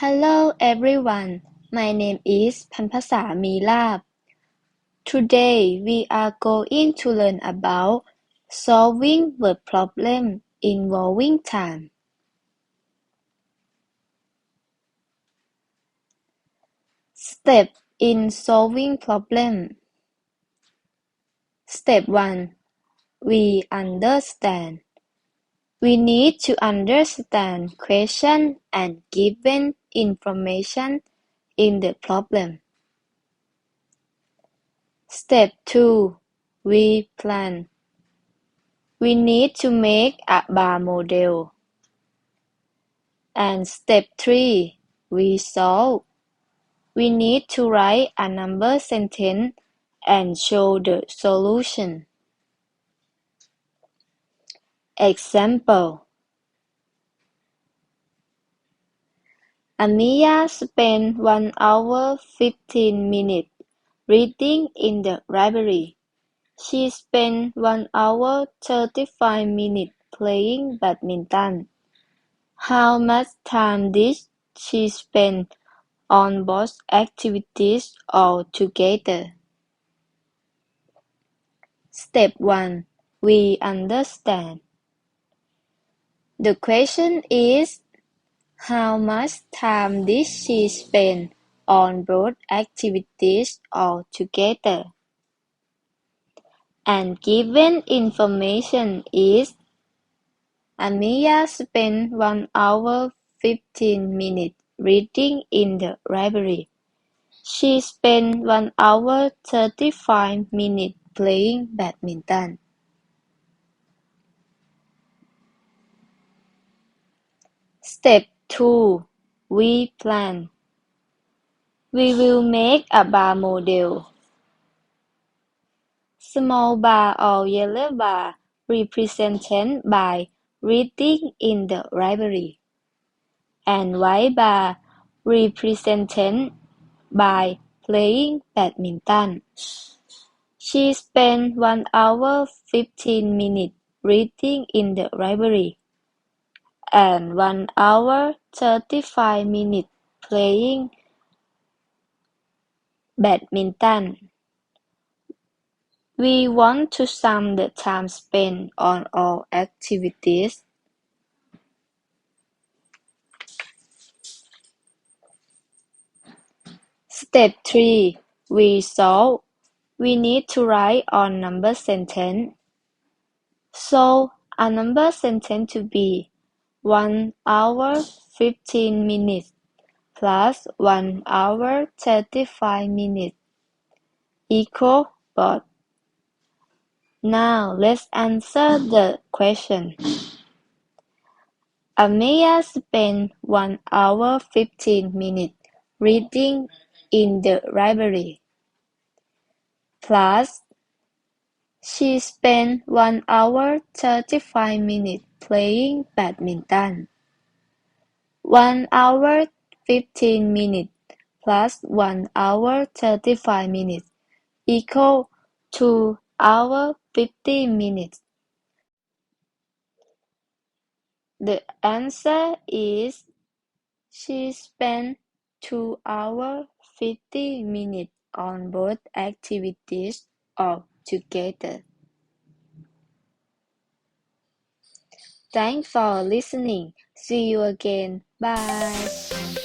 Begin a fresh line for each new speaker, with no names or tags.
Hello everyone, my name is Pampasa Milab. Today we are going to learn about solving word problem involving time. Step in solving problem. Step 1. We understand. We need to understand question and given information in the problem. Step 2. We plan. We need to make a bar model. And step 3. We solve. We need to write a number sentence and show the solution. Example Amiya spent one hour fifteen minutes reading in the library. She spent one hour thirty-five minutes playing badminton. How much time did she spend on both activities altogether? Step 1. We understand. The question is how much time did she spend on both activities altogether? And given information is Amiya spent one hour fifteen minutes reading in the library. She spent one hour thirty-five minutes playing badminton. Step 2. We plan. We will make a bar model. Small bar or yellow bar represented by reading in the library, and white bar represented by playing badminton. She spent one hour fifteen minutes reading in the library, and one hour thirty-five minutes playing badminton. We want to sum the time spent on all activities. Step 3. We solve. We need to write a number sentence. So, a number sentence to be 1 hour 15 minutes plus 1 hour 35 minutes equal both. Now let's answer the question. Amiya spent 1 hour 15 minutes reading in the library. Plus, she spent 1 hour 35 minutes playing badminton. 1 hour 15 minutes plus 1 hour 35 minutes equal 2 hour 50 minutes. The answer is she spent 2 hours 50 minutes on both activities altogether. Thanks for listening. See you again. Bye.